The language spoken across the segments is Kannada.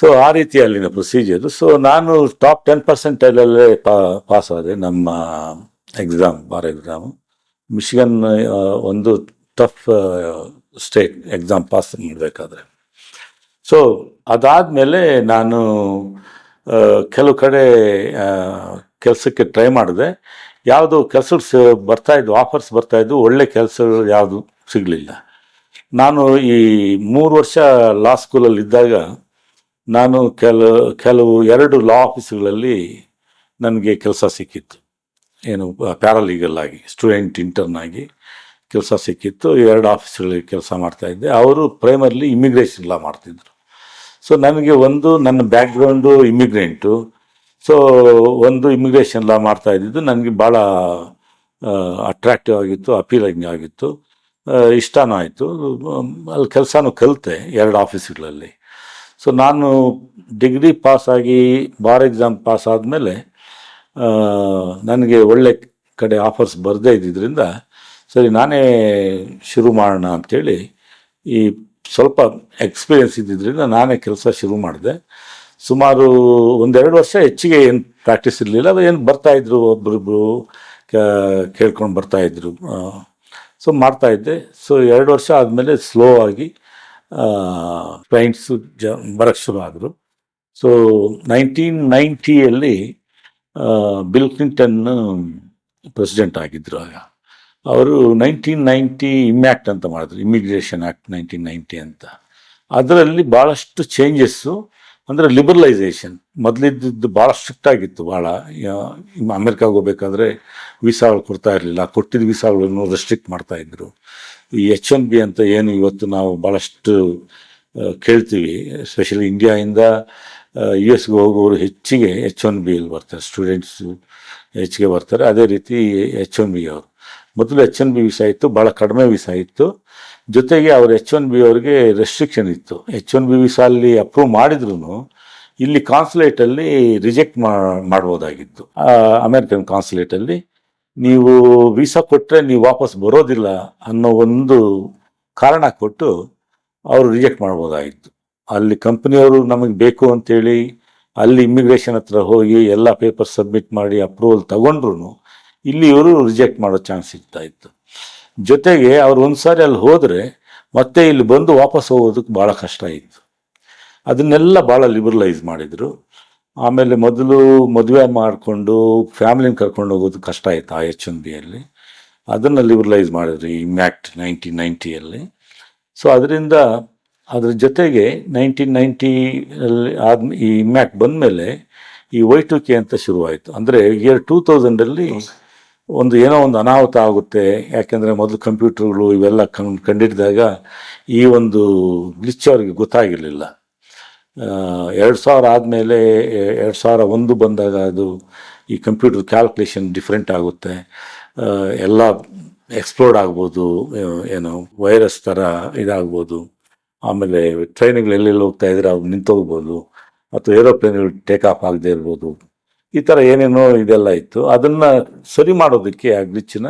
ಸೊ ಆ ರೀತಿ ಅಲ್ಲಿನ ಪ್ರೊಸೀಜರು ಸೊ ನಾನು ಟಾಪ್ ಟೆನ್ ಪರ್ಸೆಂಟ್ ಅಲ್ಲೇ ಪಾಸ್ ಆದೆ ನಮ್ಮ ಎಕ್ಸಾಮ್ ಬಾರ್ ಎಕ್ಸಾಮ್ ಮಿಷಿಗನ್ ಒಂದು ಟಫ್ ಸ್ಟೇಟ್ ಎಕ್ಸಾಮ್ ಪಾಸ್ ಮಾಡಬೇಕಾದ್ರೆ. ಸೊ ಅದಾದಮೇಲೆ ನಾನು ಕೆಲವು ಕಡೆ ಕೆಲಸಕ್ಕೆ ಟ್ರೈ ಮಾಡಿದೆ. ಯಾವುದು ಕೆಲಸ ಬರ್ತಾ ಇದ್ದು ಆಫರ್ಸ್ ಬರ್ತಾ ಇದ್ದು ಒಳ್ಳೆ ಕೆಲಸ ಯಾವುದು ಸಿಗಲಿಲ್ಲ. ನಾನು ಈ ಮೂರು ವರ್ಷ ಲಾ ಸ್ಕೂಲಲ್ಲಿ ಇದ್ದಾಗ ನಾನು ಕೆಲ, ಕೆಲವು ಎರಡು ಲಾ ಆಫೀಸ್ಗಳಲ್ಲಿ ನನಗೆ ಕೆಲಸ ಸಿಕ್ಕಿತ್ತು. ಏನು ಪ್ಯಾರಾಲೀಗಲ್ ಆಗಿ ಸ್ಟೂಡೆಂಟ್ ಇಂಟರ್ನ್ ಆಗಿ ಕೆಲಸ ಸಿಕ್ಕಿತ್ತು. ಎರಡು ಆಫೀಸ್ಗಳಿಗೆ ಕೆಲಸ ಮಾಡ್ತಾಯಿದ್ದೆ ಅವರು ಪ್ರೈಮರ್ಲಿ ಇಮಿಗ್ರೇಷನ್ ಲಾ ಮಾಡ್ತಿದ್ರು. ಸೊ ನನಗೆ ಒಂದು, ನನ್ನ ಬ್ಯಾಕ್ಗ್ರೌಂಡು ಇಮಿಗ್ರೆಂಟು ಸೊ ಒಂದು ಇಮಿಗ್ರೇಷನ್ ಲಾ ಮಾಡ್ತಾ ಇದ್ದಿದ್ದು ನನಗೆ ಭಾಳ ಅಟ್ರಾಕ್ಟಿವ್ ಆಗಿತ್ತು ಅಪೀಲಿಂಗ್ ಆಗಿತ್ತು. ಇಷ್ಟನೂ ಆಯಿತು. ಅಲ್ಲಿ ಕೆಲಸನೂ ಕಲಿತೆ ಎರಡು ಆಫೀಸ್ಗಳಲ್ಲಿ ಸೊ ನಾನು ಡಿಗ್ರಿ ಪಾಸಾಗಿ ಬಾರ್ ಎಕ್ಸಾಮ್ ಪಾಸ್ ಆದಮೇಲೆ ನನಗೆ ಒಳ್ಳೆ ಕಡೆ ಆಫರ್ಸ್ ಬರದೇ ಇದ್ದಿದ್ದರಿಂದ ಸರಿ, ನಾನೇ ಶುರು ಮಾಡೋಣ ಅಂಥೇಳಿ ಈ ಸ್ವಲ್ಪ ಎಕ್ಸ್ಪೀರಿಯನ್ಸ್ ಇದ್ದಿದ್ದರಿಂದ ನಾನೇ ಕೆಲಸ ಶುರು ಮಾಡಿದೆ. ಸುಮಾರು ಒಂದೆರಡು ವರ್ಷ ಹೆಚ್ಚಿಗೆ ಏನು ಪ್ರಾಕ್ಟೀಸ್ ಇರಲಿಲ್ಲ ಅದು ಏನು ಬರ್ತಾಯಿದ್ರು ಒಬ್ರಿಬ್ರು ಕೇಳ್ಕೊಂಡು ಬರ್ತಾಯಿದ್ರು ಸೊ ಮಾಡ್ತಾಯಿದ್ದೆ ಸೊ ಎರಡು ವರ್ಷ ಆದಮೇಲೆ ಸ್ಲೋ ಆಗಿ ಕ್ಲೈಂಟ್ಸು ಜ ಬರಕ್ಕೆ ಶುರು ಆದರು. ಸೊ ನೈನ್ಟೀನ್ ನೈಂಟಿಯಲ್ಲಿ ಬಿಲ್ ಕ್ಲಿಂಟನ್ ಪ್ರೆಸಿಡೆಂಟ್ ಆಗಿದ್ದರು ಆಗ. ಅವರು ನೈನ್ಟೀನ್ ನೈಂಟಿ ಇಮ್ಯಾಕ್ಟ್ ಅಂತ ಮಾಡಿದ್ರು ಇಮಿಗ್ರೇಷನ್ ಆ್ಯಕ್ಟ್ ನೈನ್ಟೀನ್ ನೈಂಟಿ ಅಂತ. ಅದರಲ್ಲಿ ಭಾಳಷ್ಟು ಚೇಂಜಸ್ಸು ಅಂದರೆ ಲಿಬರಲೈಸೇಷನ್ ಮೊದಲಿದ್ದು ಭಾಳ ಸ್ಟ್ರಿಕ್ಟ್ ಆಗಿತ್ತು ಭಾಳ. ಅಮೆರಿಕಾಗೆ ಹೋಗ್ಬೇಕಾದ್ರೆ ವೀಸಾಗಳು ಕೊಡ್ತಾ ಇರಲಿಲ್ಲ. ಕೊಟ್ಟಿದ್ದ ವೀಸಾಗಳನ್ನು ರೆಸ್ಟ್ರಿಕ್ಟ್ ಮಾಡ್ತಾ ಇದ್ರು. ಈ ಎಚ್ ಒನ್ ಬಿ ಅಂತ ಏನು ಇವತ್ತು ನಾವು ಭಾಳಷ್ಟು ಕೇಳ್ತೀವಿ. ಸ್ಪೆಷಲಿ ಇಂಡಿಯಾಯಿಂದ ಯು ಎಸ್ಗೆ ಹೋಗೋರು ಹೆಚ್ಚಿಗೆ ಎಚ್ ಒನ್ ಬಿಯಲ್ಲಿ ಬರ್ತಾರೆ. ಸ್ಟೂಡೆಂಟ್ಸು ಹೆಚ್ಚಿಗೆ ಬರ್ತಾರೆ. ಅದೇ ರೀತಿ ಎಚ್ ಒನ್ ಬಿ ಅವರು. ಮೊದಲು ಎಚ್ ಎನ್ ಬಿ ವೀಸಾ ಇತ್ತು ಭಾಳ ಕಡಿಮೆ ವೀಸಾ ಇತ್ತು. ಜೊತೆಗೆ ಅವ್ರು ಎಚ್ ಒನ್ ಬಿ ಅವ್ರಿಗೆ ರೆಸ್ಟ್ರಿಕ್ಷನ್ ಇತ್ತು. ಎಚ್ ಒನ್ ಬಿ ವೀಸಾ ಅಲ್ಲಿ ಅಪ್ರೂವ್ ಮಾಡಿದ್ರು ಇಲ್ಲಿ ಕಾನ್ಸುಲೇಟಲ್ಲಿ ರಿಜೆಕ್ಟ್ ಮಾಡ್ಬೋದಾಗಿತ್ತು. ಅಮೇರಿಕನ್ ಕಾನ್ಸುಲೇಟಲ್ಲಿ ನೀವು ವೀಸಾ ಕೊಟ್ಟರೆ ನೀವು ವಾಪಸ್ ಬರೋದಿಲ್ಲ ಅನ್ನೋ ಒಂದು ಕಾರಣ ಕೊಟ್ಟು ಅವರು ರಿಜೆಕ್ಟ್ ಮಾಡ್ಬೋದಾಗಿತ್ತು. ಅಲ್ಲಿ ಕಂಪ್ನಿಯವರು ನಮಗೆ ಬೇಕು ಅಂತೇಳಿ ಅಲ್ಲಿ ಇಮಿಗ್ರೇಷನ್ ಹತ್ರ ಹೋಗಿ ಎಲ್ಲ ಪೇಪರ್ ಸಬ್ಮಿಟ್ ಮಾಡಿ ಅಪ್ರೂವಲ್ ತಗೊಂಡ್ರು ಇಲ್ಲಿ ಇವರು ರಿಜೆಕ್ಟ್ ಮಾಡೋ ಚಾನ್ಸ್ ಸಿಗ್ತಾ ಇತ್ತು. ಜೊತೆಗೆ ಅವ್ರು ಒಂದು ಸಾರಿ ಅಲ್ಲಿ ಹೋದರೆ ಮತ್ತೆ ಇಲ್ಲಿ ಬಂದು ವಾಪಸ್ ಹೋಗೋದಕ್ಕೆ ಭಾಳ ಕಷ್ಟ ಇತ್ತು. ಅದನ್ನೆಲ್ಲ ಭಾಳ ಲಿಬರಲೈಸ್ ಮಾಡಿದರು. ಆಮೇಲೆ ಮೊದಲು ಮದುವೆ ಮಾಡಿಕೊಂಡು ಫ್ಯಾಮಿಲಿನ ಕರ್ಕೊಂಡು ಹೋಗೋದು ಕಷ್ಟ ಆಯಿತು ಆ ಎಚ್ ಎನ್ ಬಿಯಲ್ಲಿ. ಅದನ್ನು ಲಿಬರಲೈಸ್ ಮಾಡಿದ್ರು ಈ ಮ್ಯಾಕ್ಟ್ ನೈನ್ಟೀನ್ ನೈಂಟಿಯಲ್ಲಿ ಸೊ ಅದರಿಂದ ಅದ್ರ ಜೊತೆಗೆ ನೈನ್ಟೀನ್ ನೈಂಟಿಯಲ್ಲಿ ಆದ ಈ ಮ್ಯಾಕ್ಟ್ ಬಂದಮೇಲೆ ಈ ವೈ ಟು ಕೆ ಅಂತ ಶುರುವಾಯಿತು. ಅಂದರೆ ಇಯರ್ ಟೂ ತೌಸಂಡಲ್ಲಿ ಒಂದು ಏನೋ ಒಂದು ಅನಾಹುತ ಆಗುತ್ತೆ. ಯಾಕೆಂದರೆ ಮೊದಲು ಕಂಪ್ಯೂಟರ್ಗಳು ಇವೆಲ್ಲ ಕಂ, ಕಂಡಿಡಿದಾಗ ಈ ಒಂದು ಗ್ಲಿಚ್ ಅವ್ರಿಗೆ ಗೊತ್ತಾಗಿರಲಿಲ್ಲ. ಎರಡು ಸಾವಿರ ಆದಮೇಲೆ ಎರಡು ಸಾವಿರ ಒಂದು ಬಂದಾಗ ಅದು ಈ ಕಂಪ್ಯೂಟರ್ ಕ್ಯಾಲ್ಕುಲೇಷನ್ ಡಿಫ್ರೆಂಟ್ ಆಗುತ್ತೆ. ಎಲ್ಲ ಎಕ್ಸ್ಪ್ಲೋರ್ಡ್ ಆಗ್ಬೋದು. ಏನು ವೈರಸ್ ಥರ ಇದಾಗ್ಬೋದು. ಆಮೇಲೆ ಟ್ರೈನ್ಗಳು ಎಲ್ಲೆಲ್ಲಿ ಹೋಗ್ತಾ ಇದ್ರೆ ಅವ್ರು ನಿಂತೋಗ್ಬೋದು. ಅಥವಾ ಏರೋಪ್ಲೇನ್ಗಳು ಟೇಕ್ ಆಫ್ ಆಗದೆ ಇರ್ಬೋದು. ಈ ಥರ ಏನೇನೋ ಇದೆಲ್ಲ ಇತ್ತು. ಅದನ್ನು ಸರಿ ಮಾಡೋದಕ್ಕೆ ಆ ಗ್ಲಿಚ್ನ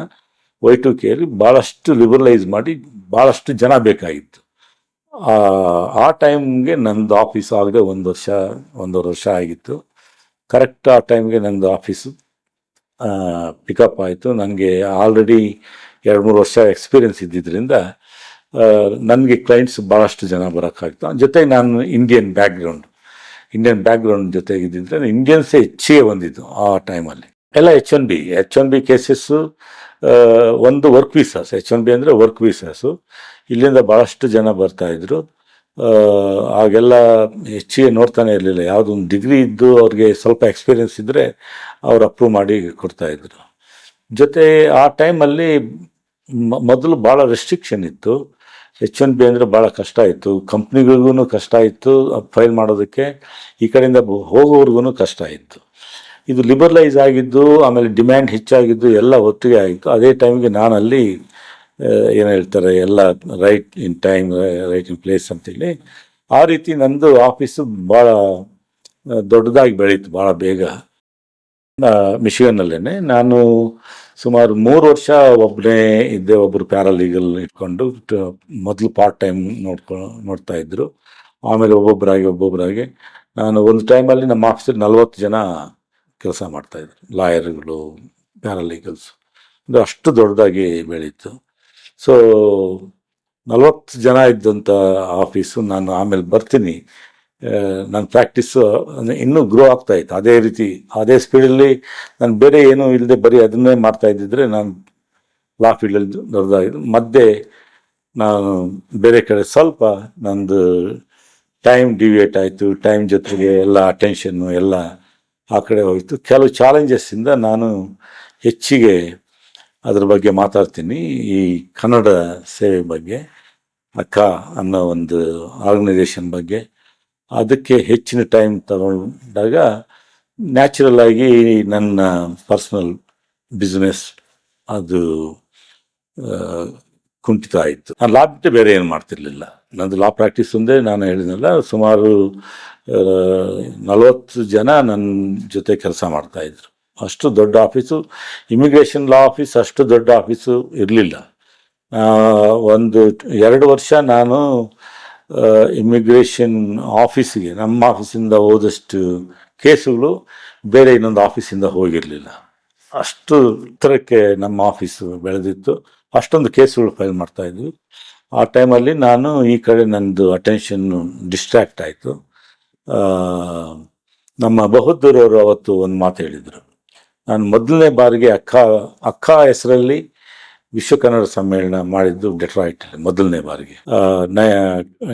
ವೈ ಟು ಕೆಯಲ್ಲಿ ಭಾಳಷ್ಟು ಲಿಬರಲೈಸ್ ಮಾಡಿ ಭಾಳಷ್ಟು ಜನ ಬೇಕಾಗಿತ್ತು. ಆ- ಟೈಮ್ಗೆ ನಂದು ಆಫೀಸ್ ಆಗದೆ ಒಂದು ವರ್ಷ, ಒಂದೂವರೆ ವರ್ಷ ಆಗಿತ್ತು. ಕರೆಕ್ಟ್ ಆ ಟೈಮ್ಗೆ ನಂದು ಆಫೀಸು ಪಿಕಪ್ ಆಯಿತು. ನನಗೆ ಆಲ್ರೆಡಿ ಎರಡು ಮೂರು ವರ್ಷ ಎಕ್ಸ್ಪೀರಿಯನ್ಸ್ ಇದ್ದಿದ್ದರಿಂದ ನನಗೆ ಕ್ಲೈಂಟ್ಸ್ ಭಾಳಷ್ಟು ಜನ ಬರೋಕ್ಕಾಗ್ತು. ಜೊತೆಗೆ ನಾನು ಇಂಡಿಯನ್ ಬ್ಯಾಕ್ಗ್ರೌಂಡ್ ಇಂಡಿಯನ್ ಬ್ಯಾಕ್ಗ್ರೌಂಡ್ ಜೊತೆಗೆ ಇದ್ದಿದ್ರೆ ಇಂಡಿಯನ್ಸೇ ಹೆಚ್ಚಿಗೆ ಬಂದಿದ್ದು ಆ ಟೈಮಲ್ಲಿ ಎಲ್ಲ H one B H one B cases ಒಂದು work visas H one B ಅಂದರೆ ವರ್ಕ್ ವೀಸಸ್ಸು ಇಲ್ಲಿಂದ ಭಾಳಷ್ಟು ಜನ ಬರ್ತಾ ಇದ್ರು. ಆ, ಆಗೆಲ್ಲ ಹೆಚ್ಚಿಗೆ ನೋಡ್ತಾನೆ ಇರಲಿಲ್ಲ. ಯಾವುದೊಂದು ಡಿಗ್ರಿ ಇದ್ದು ಅವ್ರಿಗೆ ಸ್ವಲ್ಪ ಎಕ್ಸ್ಪೀರಿಯನ್ಸ್ ಇದ್ದರೆ ಅವ್ರು ಅಪ್ರೂವ್ ಮಾಡಿ ಕೊಡ್ತಾ ಇದ್ರು. ಜೊತೆ ಆ ಟೈಮಲ್ಲಿ ಮೊದಲು ಭಾಳ ರೆಸ್ಟ್ರಿಕ್ಷನ್ ಇತ್ತು. ಎಚ್ ಒನ್ ಬಿ ಅಂದರೆ ಭಾಳ ಕಷ್ಟ ಇತ್ತು. ಕಂಪ್ನಿಗಳಿಗೂ ಕಷ್ಟ ಇತ್ತು. ಫೈಲ್ ಮಾಡೋದಕ್ಕೆ ಈ ಕಡೆಯಿಂದ ಹೋಗೋವ್ರಿಗೂ ಕಷ್ಟ ಇತ್ತು. ಇದು ಲಿಬರಲೈಸ್ ಆಗಿದ್ದು, ಆಮೇಲೆ ಡಿಮ್ಯಾಂಡ್ ಹೆಚ್ಚಾಗಿದ್ದು ಎಲ್ಲ ಒತ್ತಿಗೆ ಆಯಿತು. ಅದೇ ಟೈಮ್ಗೆ ಅಲ್ಲಿ ಏನು ಹೇಳ್ತಾರೆ, ಎಲ್ಲ right in time right in place ಅಂತೇಳಿ ಆ ರೀತಿ ನಂದು ಆಫೀಸು ಭಾಳ ದೊಡ್ಡದಾಗಿ ಬೆಳೀತು, ಭಾಳ ಬೇಗ. ಮಿಷಿಗನ್ನಲ್ಲೇ ನಾನು ಸುಮಾರು ಮೂರು ವರ್ಷ ಒಬ್ಬನೇ ಇದ್ದೆ ಒಬ್ಬರು ಪ್ಯಾರಾಲೀಗಲ್ ಇಟ್ಕೊಂಡು ಮೊದಲು ಪಾರ್ಟ್ ಟೈಮ್ ನೋಡ್ಕೊ, ನೋಡ್ತಾ ಇದ್ರು. ಆಮೇಲೆ ಒಬ್ಬೊಬ್ಬರಾಗಿ ಒಬ್ಬೊಬ್ಬರಾಗಿ ನಾನು ಒಂದು ಟೈಮಲ್ಲಿ ನಮ್ಮ ಆಫೀಸಲ್ಲಿ ನಲ್ವತ್ತು ಜನ ಕೆಲಸ ಮಾಡ್ತಾಯಿದ್ರು ಲಾಯರ್ಗಳು ಪ್ಯಾರಾಲೀಗಲ್ಸ್ ಅಂದರೆ ಅಷ್ಟು ದೊಡ್ಡದಾಗಿ ಬೆಳೀತು. ಸೊ ನಲ್ವತ್ತು ಜನ ಇದ್ದಂಥ ಆಫೀಸು ನಾನು ಆಮೇಲೆ ಬರ್ತೀನಿ. ನನ್ನ ಪ್ರಾಕ್ಟೀಸು ಇನ್ನೂ ಗ್ರೋ ಆಗ್ತಾ ಇತ್ತು. ಅದೇ ರೀತಿ, ಅದೇ ಸ್ಪೀಡಲ್ಲಿ ನಾನು ಬೇರೆ ಏನೂ ಇಲ್ಲದೆ ಬರೀ ಅದನ್ನೇ ಮಾಡ್ತಾ ಇದ್ದಿದ್ರೆ ನಾನು ಲಾ ಫೀಲ್ಡಲ್ಲಿ ದೊಡ್ಡದಾಗಿದ್ದು. ಮಧ್ಯೆ ನಾನು ಬೇರೆ ಕಡೆ ಸ್ವಲ್ಪ ನಂದು ಟೈಮ್ ಡಿವಿಯೇಟ್ ಆಯಿತು ಟೈಮ್ ಜೊತೆಗೆ ಎಲ್ಲ ಅಟೆನ್ಷನ್ನು ಎಲ್ಲ ಆ ಕಡೆ ಹೋಯಿತು. ಕೆಲವು ಚಾಲೆಂಜಸ್ಸಿಂದ ನಾನು ಹೆಚ್ಚಿಗೆ ಅದ್ರ ಬಗ್ಗೆ ಮಾತಾಡ್ತೀನಿ. ಈ ಕನ್ನಡ ಸೇವೆ ಬಗ್ಗೆ, ಅಕ್ಕ ಅನ್ನೋ ಒಂದು ಆರ್ಗನೈಸೇಷನ್ ಬಗ್ಗೆ. ಅದಕ್ಕೆ ಹೆಚ್ಚಿನ ಟೈಮ್ ತಗೊಂಡಾಗ ನ್ಯಾಚುರಲ್ ಆಗಿ ನನ್ನ ಪರ್ಸನಲ್ ಬಿಸ್ನೆಸ್ ಅದು ಕುಂಠಿತ ಆಯಿತು. ನಾನು ಲಾ ಬಿಟ್ಟು ಬೇರೆ ಏನು ಮಾಡ್ತಿರ್ಲಿಲ್ಲ. ನಂದು ಲಾ ಪ್ರಾಕ್ಟೀಸ್ ಒಂದೇ ನಾನು ಹೇಳಿದ್ನಲ್ಲ, ಸುಮಾರು ನಲವತ್ತು ಜನ ನನ್ನ ಜೊತೆ ಕೆಲಸ ಮಾಡ್ತಾಯಿದ್ರು ಅಷ್ಟು ದೊಡ್ಡ ಆಫೀಸು ಇಮಿಗ್ರೇಷನ್ ಲಾ ಆಫೀಸ್ ಅಷ್ಟು ದೊಡ್ಡ ಆಫೀಸು ಇರಲಿಲ್ಲ. ಒಂದು ಎರಡು ವರ್ಷ ನಾನು ಇಮಿಗ್ರೇಷನ್ ಆಫೀಸಿಗೆ ನಮ್ಮ ಆಫೀಸಿಂದ ಹೋದಷ್ಟು ಕೇಸುಗಳು ಬೇರೆ ಇನ್ನೊಂದು ಆಫೀಸಿಂದ ಹೋಗಿರಲಿಲ್ಲ. ಅಷ್ಟು ಎತ್ತರಕ್ಕೆ ನಮ್ಮ ಆಫೀಸು ಬೆಳೆದಿತ್ತು. ಅಷ್ಟೊಂದು ಕೇಸುಗಳು ಫೈಲ್ ಮಾಡ್ತಾ ಇದ್ವಿ. ಆ ಟೈಮಲ್ಲಿ ನಾನು ಈ ಕಡೆ ನಂದು ಅಟೆನ್ಷನ್ನು ಡಿಸ್ಟ್ರಾಕ್ಟ್ ಆಯಿತು. ನಮ್ಮ ಬಹದ್ದೂರವರು ಅವತ್ತು ಒಂದು ಮಾತು ಹೇಳಿದರು. ನಾನು ಮೊದಲನೇ ಬಾರಿಗೆ ಅಕ್ಕ ಅಕ್ಕ ಹೆಸರಲ್ಲಿ ವಿಶ್ವ ಕನ್ನಡ ಸಮ್ಮೇಳನ ಮಾಡಿದ್ದು ಡೆಟ್ರಾಯ್ಟ್ ಮೊದಲನೇ ಬಾರಿಗೆ.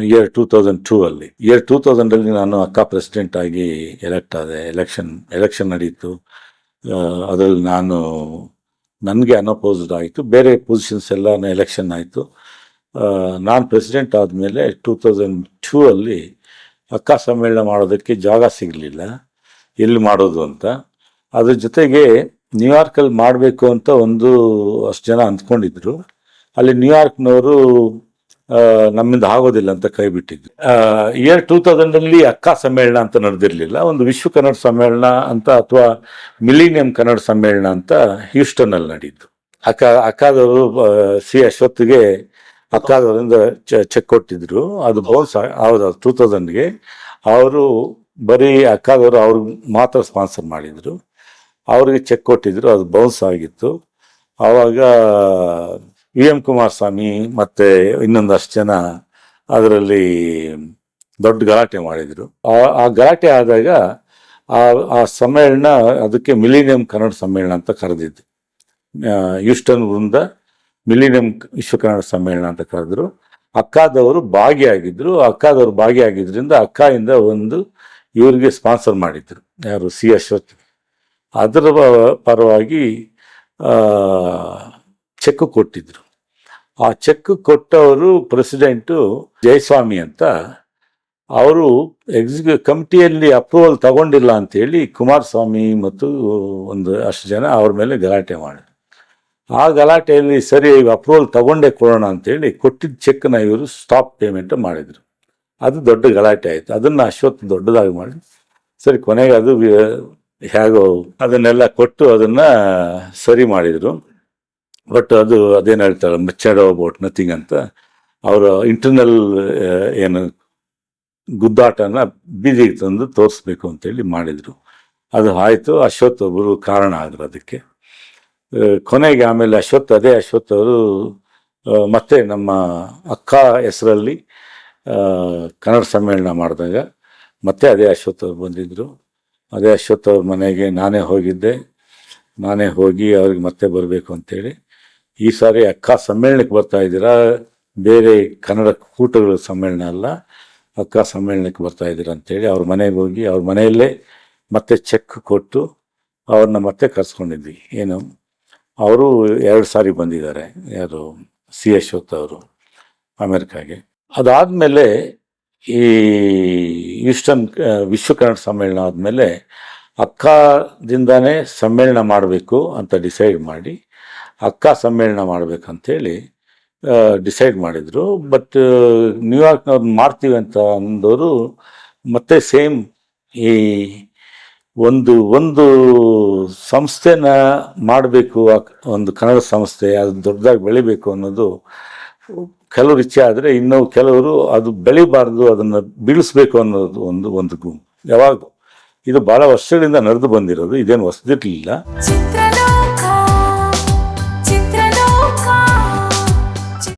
ಇಯರ್ ಟೂ ತೌಸಂಡ್ ಟೂ ಅಲ್ಲಿ. ಇಯರ್ ಟೂ ತೌಸಂಡ್ ಅಲ್ಲಿ ನಾನು ಅಕ್ಕ ಪ್ರೆಸಿಡೆಂಟ್ ಆಗಿ ಎಲೆಕ್ಟ್ ಆದೆ. ಎಲೆಕ್ಷನ್ ಎಲೆಕ್ಷನ್ ನಡೀತು. ಅದರಲ್ಲಿ ನಾನು, ನನಗೆ ಅನ್ಅಪೋಸ್ಡ್ ಆಯಿತು. ಬೇರೆ ಪೊಸಿಷನ್ಸ್ ಎಲ್ಲ ಎಲೆಕ್ಷನ್ ಆಯಿತು. ನಾನು ಪ್ರೆಸಿಡೆಂಟ್ ಆದಮೇಲೆ ಟೂ ತೌಸಂಡ್ ಟೂ ಅಲ್ಲಿ ಅಕ್ಕ ಸಮ್ಮೇಳನ ಮಾಡೋದಕ್ಕೆ ಜಾಗ ಸಿಗಲಿಲ್ಲ. ಎಲ್ಲಿ ಮಾಡೋದು ಅಂತ. ಅದ್ರ ಜೊತೆಗೆ ನ್ಯೂಯಾರ್ಕಲ್ಲಿ ಮಾಡಬೇಕು ಅಂತ ಒಂದು ಅಷ್ಟು ಜನ ಅಂದ್ಕೊಂಡಿದ್ರು. ಅಲ್ಲಿ ನ್ಯೂಯಾರ್ಕ್ನವರು ನಮ್ಮಿಂದ ಆಗೋದಿಲ್ಲ ಅಂತ ಕೈ ಬಿಟ್ಟಿದ್ರು. ಇಯರ್ ಟೂ ತೌಸಂಡಲ್ಲಿ ಅಕ್ಕ ಸಮ್ಮೇಳನ ಅಂತ ನಡೆದಿರಲಿಲ್ಲ. ಒಂದು ವಿಶ್ವ ಕನ್ನಡ ಸಮ್ಮೇಳನ ಅಂತ ಅಥವಾ ಮಿಲಿನಿಯಂ ಕನ್ನಡ ಸಮ್ಮೇಳನ ಅಂತ ಹ್ಯೂಸ್ಟನ್ನಲ್ಲಿ ನಡೀತು ಅಕ್ಕ, ಅಕ್ಕದವರು ಸಿ ಅಶ್ವತ್ಗೆ ಅಕ್ಕದವರಿಂದ ಚೆಕ್ ಕೊಟ್ಟಿದ್ರು. ಅದು ಬೌನ್ಸ್ ಹೌದು ಟೂ ತೌಸಂಡ್ಗೆ ಅವರು ಬರೀ ಅಕ್ಕದವರು ಅವ್ರಿಗೆ ಮಾತ್ರ ಸ್ಪಾನ್ಸರ್ ಮಾಡಿದ್ರು. ಅವ್ರಿಗೆ ಚೆಕ್ ಕೊಟ್ಟಿದ್ರು, ಅದು ಬೌನ್ಸ್ ಆಗಿತ್ತು. ಆವಾಗ ವಿ ಎಂ ಕುಮಾರಸ್ವಾಮಿ ಮತ್ತೆ ಇನ್ನೊಂದಷ್ಟು ಜನ ಅದರಲ್ಲಿ ದೊಡ್ಡ ಗಲಾಟೆ ಮಾಡಿದ್ರು. ಆ ಗಲಾಟೆ ಆದಾಗ ಆ ಸಮ್ಮೇಳನ ಅದಕ್ಕೆ ಮಿಲಿನಿಯಂ ಕನ್ನಡ ಸಮ್ಮೇಳನ ಅಂತ ಕರೆದಿದ್ದು ಯೂಸ್ಟನ್ ವೃಂದ ಮಿಲಿನಿಯಂ ವಿಶ್ವ ಕನ್ನಡ ಸಮ್ಮೇಳನ ಅಂತ ಕರೆದ್ರು. ಅಕ್ಕಾದವರು ಭಾಗಿಯಾಗಿದ್ರು ಅಕ್ಕಾದವರು ಭಾಗಿಯಾಗಿದ್ರಿಂದ ಅಕ್ಕಾಯಿಂದ ಒಂದು ಇವರಿಗೆ ಸ್ಪಾನ್ಸರ್ ಮಾಡಿದ್ರು. ಯಾರು ಸಿ ಅಶ್ವಥ್ ಅದರ ಪರವಾಗಿ ಚೆಕ್ ಕೊಟ್ಟಿದ್ರು. ಆ ಚೆಕ್ ಕೊಟ್ಟವರು ಪ್ರೆಸಿಡೆಂಟು ಜಯಸ್ವಾಮಿ ಅಂತ. ಅವರು ಎಕ್ಸಿಕ್ಯೂ, ಕಮಿಟಿಯಲ್ಲಿ ಅಪ್ರೂವಲ್ ತಗೊಂಡಿಲ್ಲ ಅಂತೇಳಿ ಕುಮಾರಸ್ವಾಮಿ ಮತ್ತು ಒಂದು ಅಷ್ಟು ಜನ ಅವ್ರ ಮೇಲೆ ಗಲಾಟೆ ಮಾಡಿದ್ರು. ಆ ಗಲಾಟೆಯಲ್ಲಿ ಸರಿ ಅಪ್ರೂವಲ್ ತಗೊಂಡೇ ಕೊಡೋಣ ಅಂತೇಳಿ ಕೊಟ್ಟಿದ್ದ ಚೆಕ್ನ ಇವರು ಸ್ಟಾಪ್ ಪೇಮೆಂಟ್ ಮಾಡಿದರು. ಅದು ದೊಡ್ಡ ಗಲಾಟೆ ಆಯಿತು. ಅದನ್ನು ಅಶ್ವತ್ ದೊಡ್ಡದಾಗಿ ಮಾಡಿ ಸರಿ, ಕೊನೆಗೆ ಅದು ಹೇಗೋ ಅದನ್ನೆಲ್ಲ ಕೊಟ್ಟು ಅದನ್ನ ಸರಿ ಮಾಡಿದ್ರು. ಬಟ್ ಅದು ಅದೇನು ಹೇಳ್ತಾರೆ ಮೆಚ್ಚಡೋ ಅಬೌಟ್ ನಥಿಂಗ್ ಅಂತ. ಅವರ ಇಂಟರ್ನಲ್ ಏನು ಗುದ್ದಾಟನ ಬೀದಿಗೆ ತಂದು ತೋರಿಸ್ಬೇಕು ಅಂತೇಳಿ ಮಾಡಿದ್ರು. ಅದು ಆಯಿತು, ಅಶ್ವಥ್ ಒಬ್ಬರು ಕಾರಣ ಆದರು ಅದಕ್ಕೆ. ಕೊನೆಗೆ ಆಮೇಲೆ ಅಶ್ವಥ್, ಅದೇ ಅಶ್ವಥ್ ಅವರು ಮತ್ತೆ ನಮ್ಮ ಅಕ್ಕ ಹೆಸರಲ್ಲಿ ಕನ್ನಡ ಸಮ್ಮೇಳನ ಮಾಡಿದಾಗ ಮತ್ತೆ ಅದೇ ಅಶ್ವಥ್ ಅವ್ರು ಬಂದಿದ್ದರು ಅದೇ ಅಶ್ವಥ್ ಅವ್ರ ಮನೆಗೆ ನಾನೇ ಹೋಗಿದ್ದೆ. ನಾನೇ ಹೋಗಿ ಅವ್ರಿಗೆ ಮತ್ತೆ ಬರಬೇಕು ಅಂತೇಳಿ. ಈ ಸಾರಿ ಅಕ್ಕ ಸಮ್ಮೇಳನಕ್ಕೆ ಬರ್ತಾ ಇದ್ದೀರಾ? ಬೇರೆ ಕನ್ನಡ ಕೂಟಗಳ ಸಮ್ಮೇಳನ ಅಲ್ಲ. ಅಕ್ಕ ಸಮ್ಮೇಳನಕ್ಕೆ ಬರ್ತಾ ಇದ್ದೀರಾ ಅಂತೇಳಿ ಅವ್ರ ಮನೆಗೆ ಹೋಗಿ ಅವ್ರ ಮನೆಯಲ್ಲೇ ಮತ್ತೆ ಚೆಕ್ ಕೊಟ್ಟು ಅವ್ರನ್ನ ಮತ್ತೆ ಕರ್ಸ್ಕೊಂಡಿದ್ವಿ. ಏನು, ಅವರು ಎರಡು ಸಾರಿ ಬಂದಿದ್ದಾರೆ. ಯಾರು ಸಿ ಅಶ್ವತ್ ಅವರು ಅಮೆರಿಕಾಗೆ. ಅದಾದಮೇಲೆ ಈ ಈಸ್ಟರ್ನ್ ವಿಶ್ವ ಕನ್ನಡ ಸಮ್ಮೇಳನ ಆದಮೇಲೆ ಅಕ್ಕದಿಂದಾನೇ ಸಮ್ಮೇಳನ ಮಾಡಬೇಕು ಅಂತ ಡಿಸೈಡ್ ಮಾಡಿ, ಅಕ್ಕ ಸಮ್ಮೇಳನ ಮಾಡಬೇಕಂತೇಳಿ ಡಿಸೈಡ್ ಮಾಡಿದರು. ಬಟ್ ನ್ಯೂಯಾರ್ಕ್ನವ್ರು ಮಾಡ್ತೀವಿ ಅಂತ ಅಂದವರು ಮತ್ತೆ ಸೇಮ್ ಈ ಒಂದು ಒಂದು ಸಂಸ್ಥೆನ ಮಾಡಬೇಕು ಒಂದು ಕನ್ನಡ ಸಂಸ್ಥೆ, ಅದು ದೊಡ್ಡದಾಗಿ ಬೆಳಿಬೇಕು ಅನ್ನೋದು ಕೆಲವರು ಇಚ್ಛೆ ಆದರೆ ಇನ್ನು ಕೆಲವರು ಅದು ಬೆಳಿಬಾರ್ದು, ಅದನ್ನು ಬೀಳಿಸ್ಬೇಕು ಅನ್ನೋದು ಒಂದು ಒಂದು ಯಾವಾಗ ಇದು ಬಹಳ ವರ್ಷಗಳಿಂದ ನಡೆದು ಬಂದಿರೋದು, ಇದೇನು ಹೊಸದಿರ್ಲಿಲ್ಲ.